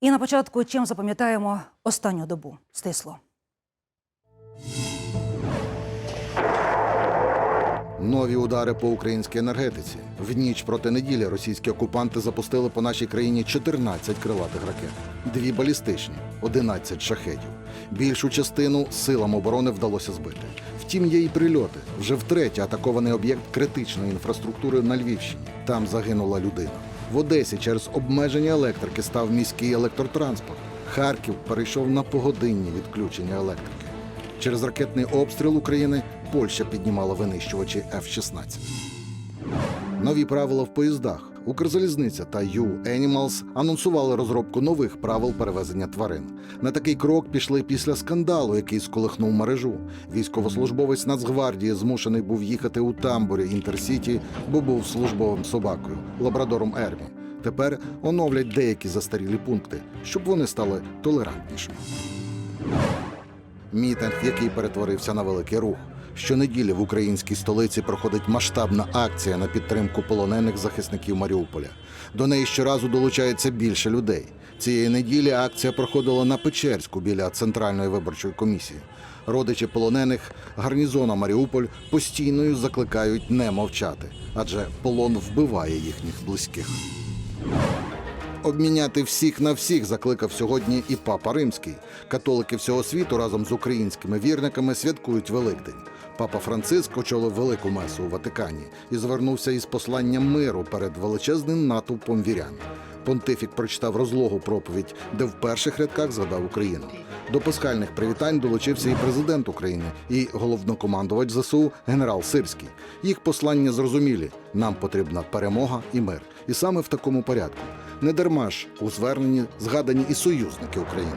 І на початку чим запам'ятаємо останню добу стисло. Нові удари по українській енергетиці. В ніч проти неділі російські окупанти запустили по нашій країні 14 крилатих ракет, дві балістичні, 11 шахедів. Більшу частину силам оборони вдалося збити. Втім, є і прильоти. Вже втретє атакований об'єкт критичної інфраструктури на Львівщині. Там загинула людина. В Одесі через обмеження електрики став міський електротранспорт. Харків перейшов на погодинні відключення електрики. Через ракетний обстріл України Польща піднімала винищувачі F-16. Нові правила в поїздах. Укрзалізниця та U Animals анонсували розробку нових правил перевезення тварин. На такий крок пішли після скандалу, який сколихнув мережу. Військовослужбовець Нацгвардії змушений був їхати у тамбурі Інтерсіті, бо був службовим собакою, лабрадором Ермі. Тепер оновлять деякі застарілі пункти, щоб вони стали толерантнішими. Мітинг, який перетворився на великий рух. Щонеділі в українській столиці проходить масштабна акція на підтримку полонених захисників Маріуполя. До неї щоразу долучається більше людей. Цієї неділі акція проходила на Печерську біля центральної виборчої комісії. Родичі полонених гарнізона Маріуполь постійно закликають не мовчати, адже полон вбиває їхніх близьких. Обміняти всіх на всіх закликав сьогодні і папа римський. Католики всього світу разом з українськими вірниками святкують Великдень. Папа Франциск очолив велику месу у Ватикані і звернувся із посланням миру перед величезним натовпом вірян. Понтифік прочитав розлогу проповідь, де в перших рядках згадав Україну. До пасхальних привітань долучився і президент України, і головнокомандувач ЗСУ генерал Сирський. Їх послання зрозумілі: нам потрібна перемога і мир. І саме в такому порядку. Не дарма ж у зверненні згадані і союзники України.